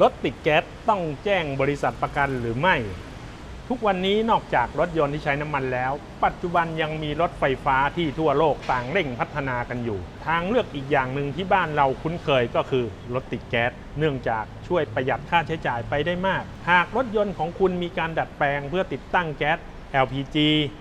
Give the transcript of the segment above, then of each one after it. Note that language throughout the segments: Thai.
รถติดแก๊สต้องแจ้งบริษัทประกันหรือไม่ ทุกวันนี้นอกจากรถยนต์ที่ใช้น้ำมันแล้ว ปัจจุบันยังมีรถไฟฟ้าที่ทั่วโลกต่างเร่งพัฒนากันอยู่ ทางเลือกอีกอย่างหนึ่งที่บ้านเราคุ้นเคยก็คือรถติดแก๊สเนื่องจากช่วยประหยัดค่าใช้จ่ายไปได้มาก หากรถยนต์ของคุณมีการดัดแปลงเพื่อติดตั้งแก๊ส LPG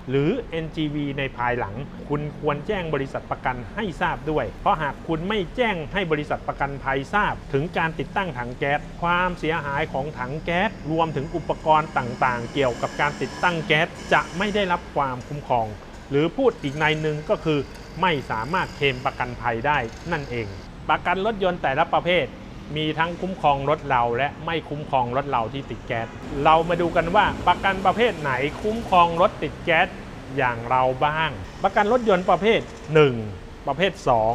หรือ NGV ในภายหลัง คุณควรแจ้งบริษัทประกันให้ทราบด้วย เพราะหากคุณไม่แจ้งให้บริษัทประกันภัยทราบ ถึงการติดตั้งถังแก๊ส ความเสียหายของถังแก๊ส รวมถึงอุปกรณ์ต่างๆ เกี่ยวกับการติดตั้งแก๊ส จะไม่ได้รับความคุ้มครอง หรือพูดอีกในหนึ่งก็คือ ไม่สามารถเคลมประกันภัยได้นั่นเอง ประกันรถยนต์แต่ละประเภท มีทั้งคุ้มครองรถเราและไม่คุ้มครองรถเราที่ติดแก๊ส เรามาดูกันว่าประกันประเภทไหนคุ้มครองรถติดแก๊สอย่างเราบ้าง ประกันรถยนต์ประเภท 1 ประเภท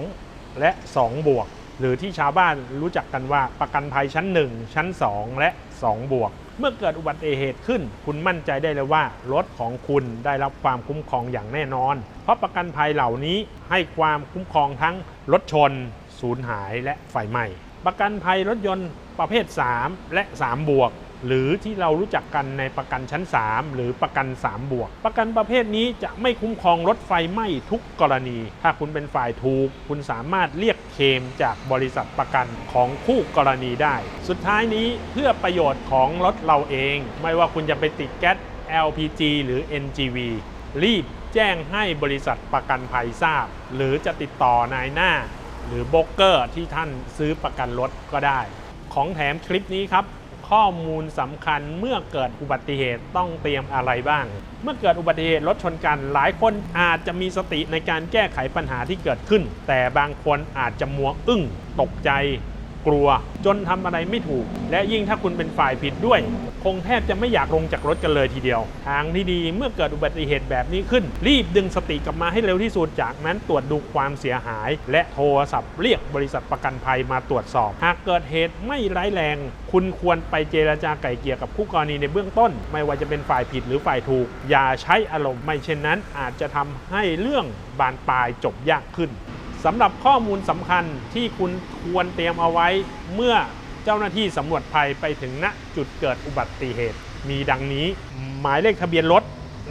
2 และ 2 บวก หรือที่ชาวบ้านรู้จักกันว่าประกันภัยชั้น 1 ชั้น 2 และ 2 บวก เมื่อเกิดอุบัติเหตุขึ้น คุณมั่นใจได้เลยว่ารถของคุณได้รับความคุ้มครองอย่างแน่นอน เพราะประกันภัยเหล่านี้ให้ความคุ้มครองทั้งรถชน สูญหายและไฟไหม้ ประกันภัยรถยนต์ประเภท 3 และ 3 บวก หรือที่เรารู้จักกันในประกันชั้น 3 หรือประกัน 3 บวก ประกันประเภทนี้จะไม่คุ้มครองรถไฟไหม้ทุกกรณี ถ้าคุณเป็นฝ่ายถูก คุณสามารถเรียกเคมจากบริษัทประกันของคู่กรณีได้ สุดท้ายนี้เพื่อประโยชน์ของรถเราเอง ไม่ว่าคุณจะไปติดแก๊ส LPG หรือ NGV รีบแจ้งให้บริษัทประกันภัยทราบ หรือจะติดต่อนายหน้า หรือโบรกเกอร์ที่ท่านซื้อประกันรถก็ได้ ของแถมคลิปนี้ครับ ข้อมูลสำคัญเมื่อเกิดอุบัติเหตุต้องเตรียมอะไรบ้าง เมื่อเกิดอุบัติเหตุรถชนกันหลายคนอาจจะมีสติในการแก้ไขปัญหาที่เกิดขึ้น แต่บางคนอาจจะมัวอึ้งตกใจ กลัว จนทำอะไรไม่ถูก และยิ่งถ้าคุณเป็นฝ่ายผิดด้วย คงแทบจะไม่อยากลงจากรถกันเลยทีเดียว ทางที่ดีเมื่อเกิดอุบัติเหตุแบบนี้ขึ้น รีบดึงสติกลับมาให้เร็วที่สุดจากนั้นตรวจดูความเสียหาย และโทรศัพท์เรียกบริษัทประกันภัยมาตรวจสอบ หากเกิดเหตุไม่ร้ายแรง คุณควรไปเจราจาไกล่เกลี่ยกับคู่กรณีในเบื้องต้น ไม่ว่าจะเป็นฝ่ายผิดหรือฝ่ายถูก อย่าใช้อารมณ์ไม่เช่นนั้น อาจจะทำให้เรื่องบานปลายจบยากขึ้น สำหรับข้อมูลสำคัญที่คุณควรเตรียมเอาไว้ เมื่อเจ้าหน้าที่สำรวจภัยไปถึงณจุดเกิดอุบัติเหตุ มีดังนี้ หมายเลขทะเบียนรถ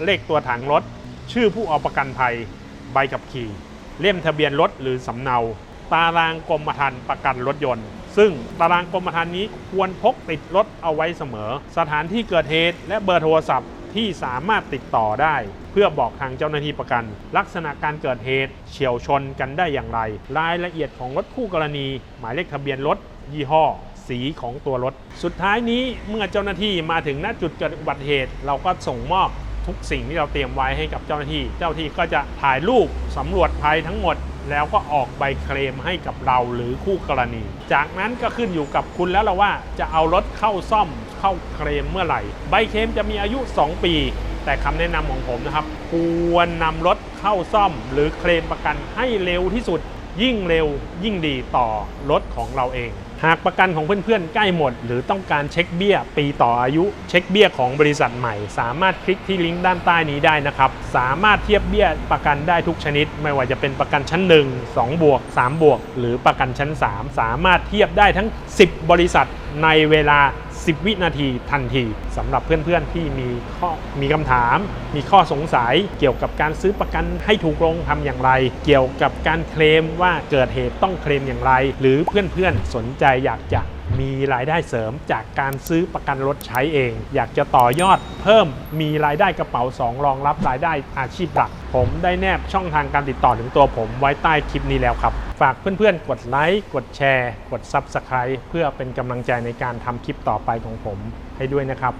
เลขตัวถังรถ ชื่อผู้เอาประกันภัย ใบขับขี่ เล่มทะเบียนรถหรือสำเนา ตารางกรมธรรม์ประกันรถยนต์ ซึ่งตารางกรมธรรม์นี้ควรพกติดรถเอาไว้เสมอ สถานที่เกิดเหตุและเบอร์โทรศัพท์ ที่สามารถติดต่อได้ เพื่อบอกทางเจ้าหน้าที่ประกัน ลักษณะการเกิดเหตุเฉียวชนกันได้อย่างไร รายละเอียดของรถคู่กรณี หมายเลขทะเบียนรถยี่ห้อสีของตัวรถ สุดท้ายนี้เมื่อเจ้าหน้าที่มาถึงณจุดเกิดอุบัติเหตุ เราก็ส่งมอบทุกสิ่งที่เราเตรียมไว้ให้กับเจ้าหน้าที่ เจ้าหน้าที่ก็จะถ่ายรูปสำรวจภัยทั้งหมด แล้วก็ออกใบเคลมให้กับเราหรือคู่กรณี จากนั้นก็ขึ้นอยู่กับคุณแล้วละว่าจะเอารถเข้าซ่อม เข้าเคลมเมื่อไหร่ ใบเคลมจะมีอายุ 2 ปี แต่คำแนะนำของผมนะครับ ควรนำรถเข้าซ่อม หรือเคลมประกันให้เร็วที่สุด ยิ่งเร็วยิ่งดีต่อรถของเราเอง หากประกันของเพื่อนๆ ใกล้หมด หรือต้องการเช็คเบี้ย ปีต่ออายุ เช็คเบี้ยของบริษัทใหม่ สามารถคลิกที่ลิงก์ด้านใต้นี้ได้นะครับ สามารถเทียบเบี้ยประกันได้ทุกชนิด ไม่ว่าจะเป็นประกันชั้น 1 2 บวก 3 บวก หรือประกันชั้น 3 สามารถเทียบได้ทั้ง 10 บริษัทในเวลา 10 วินาทีทันทีสำหรับเพื่อนๆที่มีข้อมีคำถาม มีข้อสงสัยเกี่ยวกับการซื้อประกันให้ถูกลงทำอย่างไร เกี่ยวกับการเคลมว่าเกิดเหตุต้องเคลมอย่างไร หรือเพื่อนๆสนใจอยากจะมีรายได้เสริมจากการซื้อประกันรถใช้เอง อยากจะต่อยอดเพิ่มมีรายได้กระเป๋า 2 รองรับรายได้อาชีพหลัก ผมได้แนบช่องทางการติดต่อถึงตัวผมไว้ใต้คลิปนี้แล้วครับ ฝากเพื่อนๆ กดไลค์ กดแชร์ กด Subscribe เพื่อเป็นกำลังใจในการทำคลิปต่อไปของผมให้ด้วยนะครับ